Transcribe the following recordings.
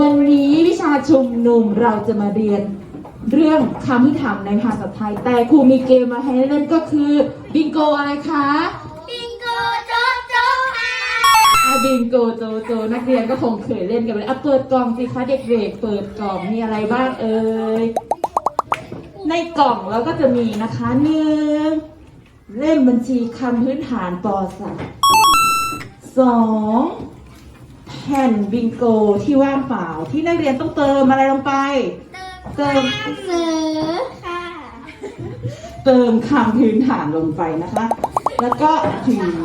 วันนี้วิชาชุมนุมเราจะมาเรียนเรื่องคำที่ถามในภาษาไทย แต่ครูมีเกมมาให้เล่นก็คือบิงโกอะไรคะบิงโกโจ๊กโจ๊กค่ะอาบิงโกโจโจนักเรียนก็คงเคยเล่นกันไปแล้วอะเปิดกล่องสิคะเด็กๆเปิดกล่องมีอะไรบ้างเอ่ยในกล่องเราก็จะมีนะคะหนึ่งเล่มบัญชีคำพื้นฐานป .3 สอง แผ่นบิงโกที่ว่างเปล่าที่นักเรียนต้องเติมอะไรลงไป เติมเสือค่ะ เติมคำพื้นฐานลงไปนะคะ แล้วก็ถือ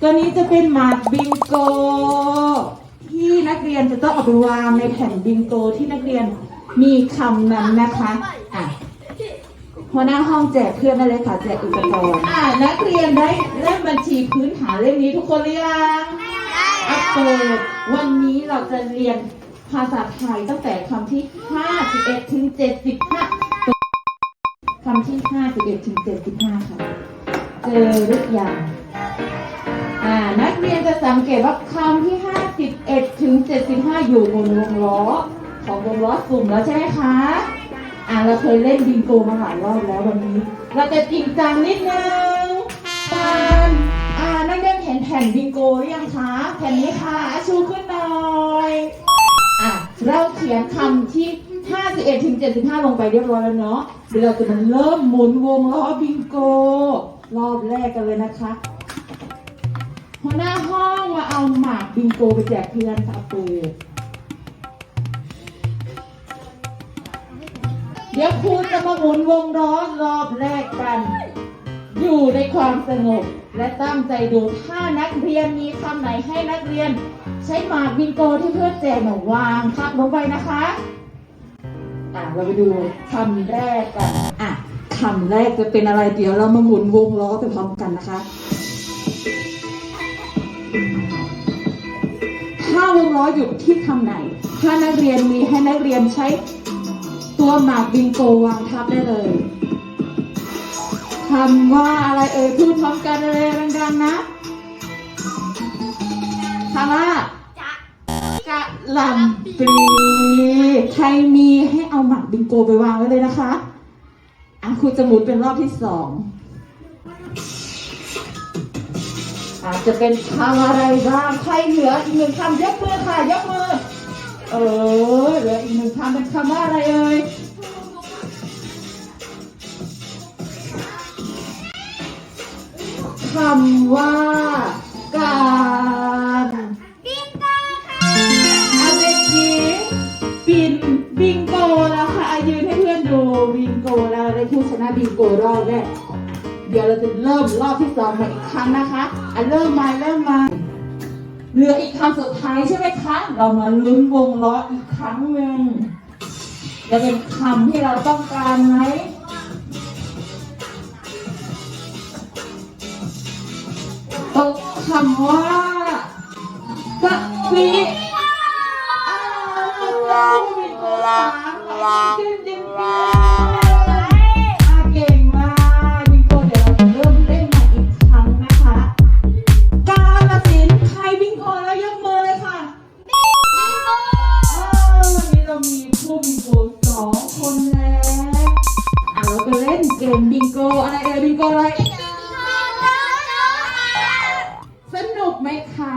ตัวนี้จะเป็นหมากบิงโก ที่นักเรียนจะต้องเอาไปวางในแผ่นบิงโกที่นักเรียนมีคำนั้นนะคะอะหัวหน้าห้องแจกเพื่อนได้เลยค่ะแจกอุปกรณ์อะนักเรียนได้เล่มบัญชีพื้นฐานเล่มนี้ทุกคนหรือยังอะ เปิดวันนี้เราจะเรียนภาษาไทยตั้งแต่คำที่ 51 ถึง 75คำที่ 51 ถึง 75 ค่ะ เจอหรือยังอ่านักเรียนจะสังเกตว่าคำที่ 51 ถึง 75 อยู่บนวงล้อ ของวงล้อสุ่มแล้วใช่ไหมคะ อ่าเราเคยเล่นบิงโกมาหลายรอบแล้ววันนี้ เราจะจริงจังนิดนึง ผ่นบิงโกหรือยังคะ แผ่นนี้ค่ะอะชูขึ้นหน่อยอะเราเขียนคำที่ 51ถึง75 ลงไปเรียบร้อยแล้วเนาะเดี๋ยวเราจะมาเริ่มหมุนวงล้อบิงโก รอบแรกกันเลยนะคะหัวหน้าห้องมาเอาหมากบิงโกไปแจกเพื่อนค่ะปิดเดี๋ยวครูจะมาหมุนวงล้อรอบแรกกัน อยู่ในความสงบ และตั้งใจดูถ้านักเรียนมีคำไหนให้นักเรียน ใช้หมากบิงโกที่เพื่อนแจกหนูวางทับลงไปนะคะอะเราไปดูคำแรกกันอะคำแรกจะเป็นอะไรเดี๋ยวเรามาหมุนวงล้อไปพร้อมกันนะคะ ถ้าวงล้อหยุดที่คำไหน ถ้านักเรียนมีให้นักเรียนใช้ตัวหมากบิงโกวางทับได้เลย คำว่าอะไรเอ่ยพูดพร้อมกันเลยดังๆนะคำว่าจะกะหล่ำปลีใครมีให้เอาหมากบิงโกไปวางไว้เลยนะคะอะครูจะหมุนเป็นรอบที่สองอาจจะเป็นคำอะไรบ้างใครเหลืออีกหนึ่งคำยกมือค่ะยกมือ เออเหลืออีกหนึ่งคำเป็นคำว่าอะไรเอ่ย คำว่าการบิงโกค่ะอาเด็กหญิงบินบิงโกแล้วค่ะอายืนให้เพื่อนดูบิงโกแล้วได้ผู้ชนะบิงโกรอบแรกเดี๋ยวเราจะเริ่มรอบที่สองมาอีกครั้งนะคะอะเริ่มมาเริ่มมาเหลืออีกคำสุดท้ายใช่ไหมคะ เรามาลุ้นวงล้ออีกครั้งหนึ่งจะเป็นคำที่เราต้องการไหม ล่นใหม่อีกครั้งนะคะกาสินธุ์ใครบิงโกแล้วยกมือเลยค่ะบิงโกอ้าววันนี้เรามีผู้บิงโกสองคนแล้วอะเราก็เล่นเกมบิงโกอะไรเอ่ยบิงโกอะไร คะ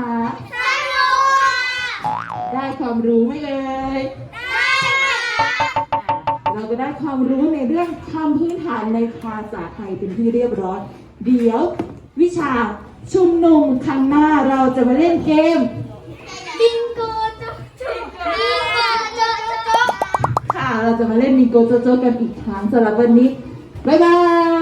สนุกค่ะได้ความรู้ไหมเลย ได้ค่ะเราก็ได้ความรู้ในเรื่องคำพื้นฐานในภาษาไทยเป็นที่เรียบร้อย เดี๋ยววิชาชุมนุมครั้งหน้าเราจะมาเล่นเกมบิงโกโจ๊กโจ๊กบิงโกโจ๊กโจ๊กค่ะ เราจะมาเล่นมิงโกโจโจกันอีกครั้งสำหรับวันนี้ บ๊ายบาย